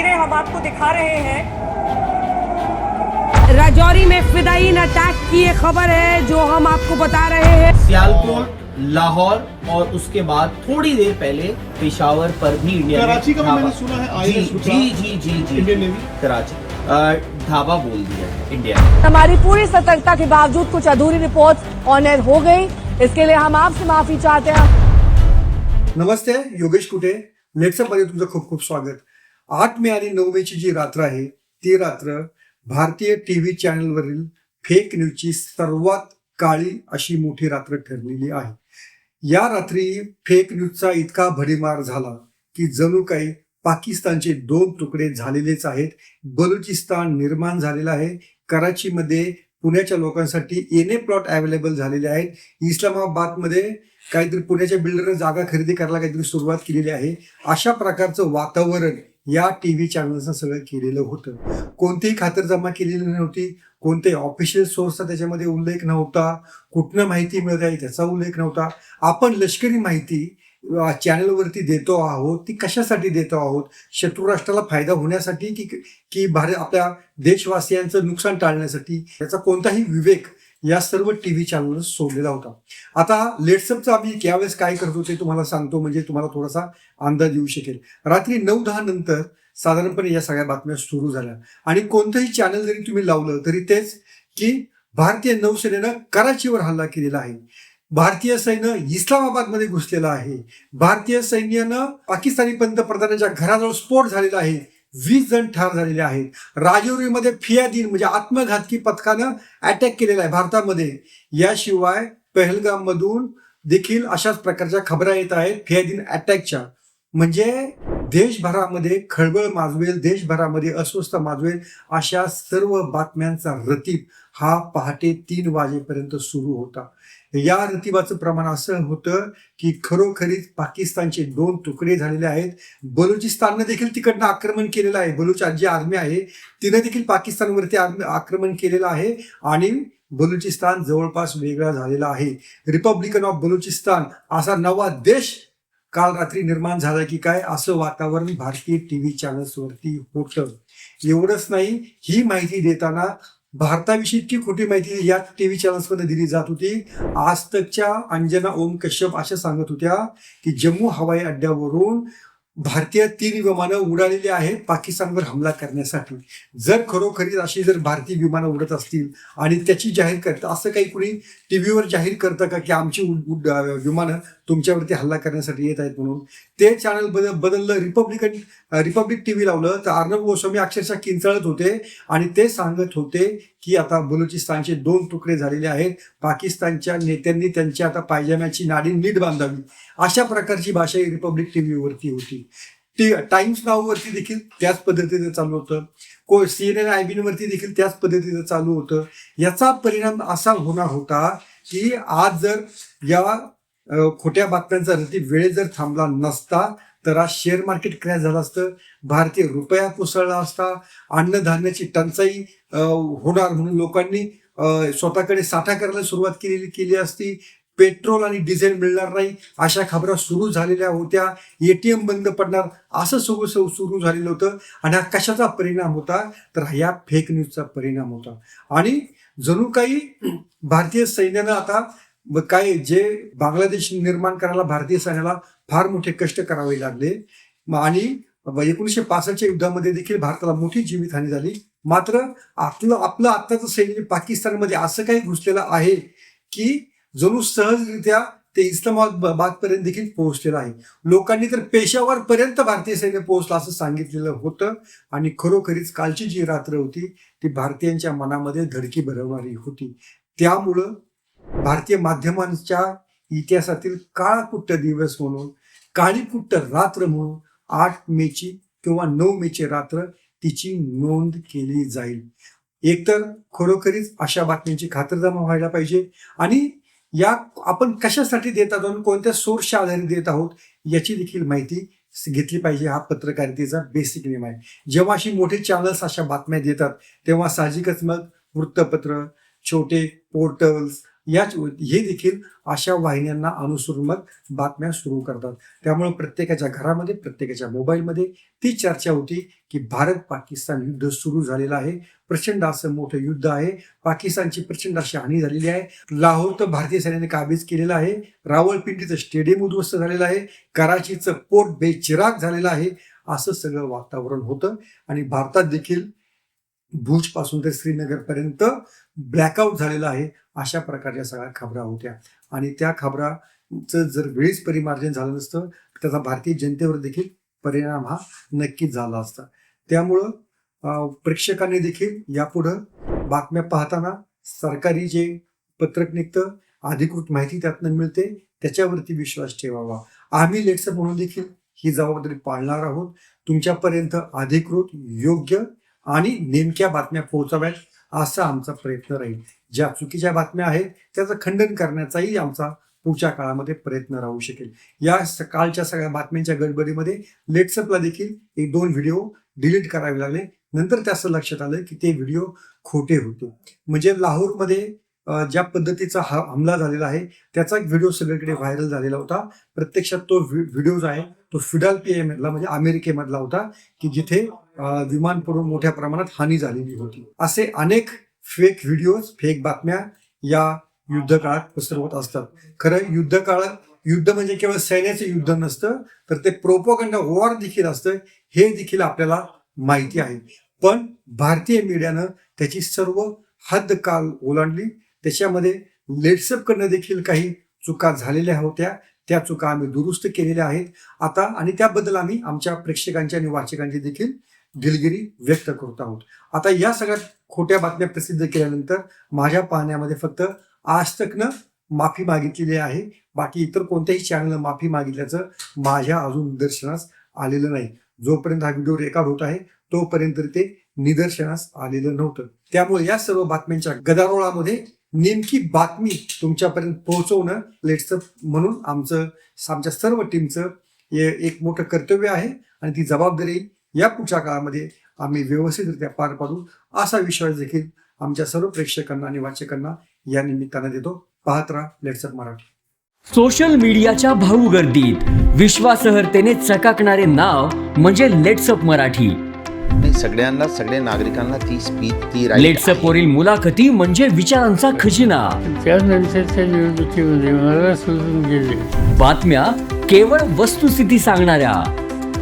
तस्वीरें हम आपको दिखा रहे हैं। राजौरी में फिदाइन अटैक की ये खबर है जो हम आपको बता रहे हैं। सियालकोट लाहौर और उसके बाद थोड़ी देर पहले पेशावर पर भी इंडिया कराची का ढाबा- मैंने सुना है, जी जी जी जी जी इंडियन नेवी? कराची। ढाबा बोल दिया है इंडिया हमारी पूरी सतर्कता के बावजूद कुछ अधूरी रिपोर्ट ऑन एयर हो गई। इसके लिए हम आपसे माफ़ी चाहते हैं। नमस्ते योगेश कुटे। मध्ये तुमचं खूप खूप स्वागत। आठ मे आणि नऊ मेची जी रात्र आहे ती रात्र भारतीय टी व्ही चॅनलवरील फेक न्यूजची सर्वात काळी अशी मोठी रात्र ठरलेली आहे. या रात्री फेक न्यूजचा इतका भडीमार झाला की जणू काही पाकिस्तानचे दोन तुकडे झालेलेच आहेत. बलुचिस्तान निर्माण झालेलं आहे. कराचीमध्ये पुण्याच्या लोकांसाठी एन ए प्लॉट अवेलेबल झालेले आहेत. इस्लामाबादमध्ये काहीतरी पुण्याच्या बिल्डरनं जागा खरेदी करायला काहीतरी सुरुवात केलेली आहे. अशा प्रकारचं वातावरण या टी व्ही चॅनल्सनं सगळं केलेलं होतं. कोणतीही खातरजमा केलेली नव्हती. कोणतेही ऑफिशियल सोर्सचा त्याच्यामध्ये उल्लेख नव्हता. कुठनं माहिती मिळत आहे त्याचा उल्लेख नव्हता. आपण लष्करी माहिती चॅनलवरती देतो आहोत. ती कशासाठी देतो आहोत? शत्रू राष्ट्राला फायदा होण्यासाठी की की भारत आपल्या देशवासियांचं नुकसान टाळण्यासाठी? याचा कोणताही विवेक या सर्व टी व्ही चॅनल सोडलेला होता. आता लेट्सअपचं आम्ही यावेळेस काय करतो ते तुम्हाला सांगतो म्हणजे तुम्हाला थोडासा अंदाज येऊ शकेल. रात्री नऊ दहा नंतर साधारणपणे या सगळ्या बातम्या सुरू झाल्या. आणि कोणतंही चॅनल जरी तुम्ही लावलं तरी तेच की भारतीय नौसेनेनं कराचीवर हल्ला केलेला आहे. भारतीय सैन्य इस्लामाबादमध्ये घुसलेलं आहे. भारतीय सैन्यानं पाकिस्तानी पंतप्रधानांच्या घराजवळ स्फोट झालेला आहे. वीस जण ठार झालेले आहेत. राजौरीमध्ये फियादीन म्हणजे आत्मघातकी पथकानं अटॅक केलेला आहे भारतामध्ये. याशिवाय पहलगाममधून देखील अशाच प्रकारच्या खबरा येत आहेत फियादीन अटॅकच्या म्हणजे देशभरामध्ये खळबळ माजवेल देशभरामध्ये अस्वस्थ माजवेल अशा सर्व बातम्यांचा रतीप हा पहाटे तीन वाजेपर्यंत सुरू होता. या रतिबाचं प्रमाण असं होतं की खरोखरीच पाकिस्तानचे दोन तुकडे झालेले आहेत. बलुचिस्ताननं देखील तिकडनं आक्रमण केलेलं आहे. बलुच जी आर्मी आहे तिनं देखील पाकिस्तानवरती आक्रमण केलेलं आहे आणि बलुचिस्तान जवळपास वेगळा झालेला आहे. रिपब्लिकन ऑफ बलुचिस्तान असा नवा देश काल रात्री निर्माण झाला की काय? असं वातावरण भारतीय टी व्ही चॅनल्सवरती होतं. एवढंच नाही ही माहिती देताना भारताविषयी इतकी खोटी माहिती या टी व्ही चॅनल्समध्ये दिली जात होती. आज तकच्या अंजना ओम कश्यप अशा सांगत होत्या की जम्मू हवाई अड्ड्यावरून भारतीय तीन विमानं उडालेली आहेत पाकिस्तानवर हमला करण्यासाठी. जर खरोखरीच अशी जर भारतीय विमानं उडत असतील आणि त्याची जाहीर करतं असं काही कुणी टी व्हीवर जाहीर करतं का की आमची उड- उड- विमानं तुमच्यावरती हल्ला करण्यासाठी येत आहेत म्हणून. ते चॅनल बदल बदललं. रिपब्लिकन रिपब्लिक टी व्ही लावलं. तर अर्णब गोस्वामी अक्षरशः किंचाळत होते. आणि ते सांगत होते की आता बलुचिस्तानचे दोन तुकडे झालेले आहेत. पाकिस्तानच्या नेत्यांनी त्यांची आता पायजाम्याची नाडी नीट बांधावी. अशा प्रकारची भाषा ही रिपब्लिक टीव्हीवरती होती. टी टाइम्स नाववरती देखील त्याच पद्धतीचं चालू होतं. को सी एन एन आय बीनवरती देखील त्याच पद्धतीचं चालू होतं. याचा परिणाम असा होणार होता की आज जर या खोट्या बातम्यांचा रती वेळ जर थांबला नसता तर आज शेअर मार्केट क्रॅश झालं असतं भारतीय रुपया कोसळला असता अन्नधान्याची टंचाई होणार म्हणून लोकांनी स्वतःकडे साठा करायला सुरुवात केलेली केली असती. पेट्रोल आणि डिझेल मिळणार नाही अशा खबरा सुरू झालेल्या होत्या. ए टी एम बंद पडणार असं सगळं सु- सुरू झालेलं होतं. आणि हा कशाचा परिणाम होता? तर ह्या फेक न्यूजचा परिणाम होता. आणि जणू काही भारतीय सैन्यानं आता मग काय जे बांगलादेश निर्माण करायला भारतीय सैन्याला फार मोठे कष्ट करावे लागले. आणि एकोणीसशे पासष्टच्या युद्धामध्ये देखील भारताला मोठी जीवितहानी झाली. मात्र आपलं आपलं आत्ताचं सैन्य पाकिस्तानमध्ये असं काही घुसलेलं आहे की जणू सहजरित्या ते इस्लामाबाद पर्यंत देखील पोहोचलेलं आहे. लोकांनी तर पेशावर पर्यंत भारतीय सैन्य पोहोचलं असं सांगितलेलं होतं आणि खरोखरीच कालची जी रात्र होती ती भारतीयांच्या मनामध्ये धडकी भरवणारी होती. त्यामुळं भारतीय माध्यमांच्या इतिहासातील काळकुट्ट दिवस म्हणून काळीकुट्ट रात्र म्हणून आठ मेची किंवा नऊ मेची रात्र तिची नोंद केली जाईल. एकतर खरोखरीच अशा बातम्यांची खातरजमा व्हायला पाहिजे आणि या आपण कशासाठी देत आहोत आणि कोणत्या सोर्सच्या आधारे देत आहोत याची देखील माहिती घेतली पाहिजे हा पत्रकारितेचा बेसिक नियम आहे. जेव्हा अशी मोठे चॅनल्स अशा बातम्या देतात तेव्हा साहजिकच मग वृत्तपत्र छोटे पोर्टल्स याच हे देखील अशा वाहिन्यांना अनुसरून मग बातम्या सुरू करतात. त्यामुळे प्रत्येकाच्या घरामध्ये प्रत्येकाच्या मोबाईलमध्ये ती चर्चा होती की भारत पाकिस्तान युद्ध सुरू झालेलं आहे. प्रचंड असं मोठं युद्ध आहे. पाकिस्तानची प्रचंड अशी हानी झालेली आहे. लाहोर तर भारतीय सैन्याने काबीज केलेलं आहे. रावळपिंडीचं स्टेडियम उद्ध्वस्त झालेलं आहे. कराचीचं पोट बेचिराग झालेलं आहे. असं सगळं वातावरण होतं. आणि भारतात देखील भुजपासून ते श्रीनगरपर्यंत ब्लॅकआउट झालेला आहे अशा प्रकारच्या सगळ्या खबरा होत्या. आणि त्या खबराचं जर वेळीच परिमार्जन झालं नसतं त्याचा भारतीय जनतेवर देखील परिणाम हा नक्कीच झाला असता. त्यामुळं प्रेक्षकांनी देखील यापुढं बातम्या पाहताना सरकारी जे पत्रक निघतं अधिकृत माहिती त्यातनं मिळते त्याच्यावरती विश्वास ठेवावा. आम्ही लेट्सअप म्हणून देखील ही जबाबदारी पाळणार आहोत. तुमच्यापर्यंत अधिकृत योग्य आणि नेमक्या बातम्या पोहोचाव्यात असा आमचा प्रयत्न राहील. ज्या चुकीच्या बातम्या आहेत त्याचं खंडन करण्याचाही आमचा पुढच्या काळामध्ये प्रयत्न राहू शकेल. या सकाळच्या सगळ्या बातम्यांच्या गडबडीमध्ये लेट्सअपला देखील एक दोन व्हिडिओ डिलीट करावे लागले. नंतर त्याचं लक्षात आलं की ते व्हिडिओ खोटे होते. म्हणजे लाहोरमध्ये ज्या पद्धतीचा हा हमला झालेला आहे त्याचा एक व्हिडिओ सगळीकडे व्हायरल झालेला होता. प्रत्यक्षात तो व्हिडिओ जो आहे तो फिडाल पी मधला म्हणजे अमेरिकेमधला होता की जिथे विमान पडून मोठ्या प्रमाणात हानी झालेली होती. असे अनेक फेक व्हिडिओज फेक बातम्या या युद्ध काळात पसरवत असतात. खरं युद्धकाळात युद्ध म्हणजे केवळ सैन्याचं युद्ध नसतं तर ते प्रोपोगंडा वॉर देखील असतं हे देखील आपल्याला माहिती आहे. पण भारतीय मीडियानं त्याची सर्व हद्द काल ओलांडली. त्याच्यामध्ये लेट्सअप करणं देखील काही चुका झालेल्या होत्या. त्या चुका आम्ही दुरुस्त केलेल्या आहेत. आता आणि त्याबद्दल आम्ही आमच्या प्रेक्षकांची आणि वाचकांची देखील दिलगिरी व्यक्त करत आहोत. आता या सगळ्या खोट्या बातम्या प्रसिद्ध केल्यानंतर माझ्या पाहण्यामध्ये फक्त आज तकनं माफी मागितलेली आहे. बाकी इतर कोणत्याही चॅनलनं माफी मागितल्याचं माझ्या अजून निदर्शनास आलेलं नाही. जोपर्यंत हा व्हिडिओ रेकॉर्ड होत आहे तोपर्यंत ते निदर्शनास आलेलं नव्हतं. त्यामुळे या सर्व बातम्यांच्या गदारोळामध्ये नेमकी बातमी तुमच्यापर्यंत पोहोचवणं लेट्सअप म्हणून आमचं आमच्या सर्व टीमचं हे एक मोठं कर्तव्य आहे आणि ती जबाबदारी या पुढच्या काळामध्ये आम्ही व्यवस्थितरित्या पार पाडू असा विश्वास देखील आमच्या सर्व प्रेक्षकांना आणि वाचकांना या निमित्तानं देतो. पाहत राहा लेट्सअप मराठी. सोशल मीडियाच्या भाऊ गर्दीत विश्वासार्हतेने चकाकणारे नाव म्हणजे लेट्सअप मराठी. नाही सगळ्यांना सगळ्या नागरिकांना ती स्पीच ती right लेट्सअप वरील मुलाखती म्हणजे विचारांचा खजिना. त्यानंतरच्या निवडणुकीमध्ये मला सोडून गेले. बातम्या केवळ वस्तुस्थिती सांगणाऱ्या.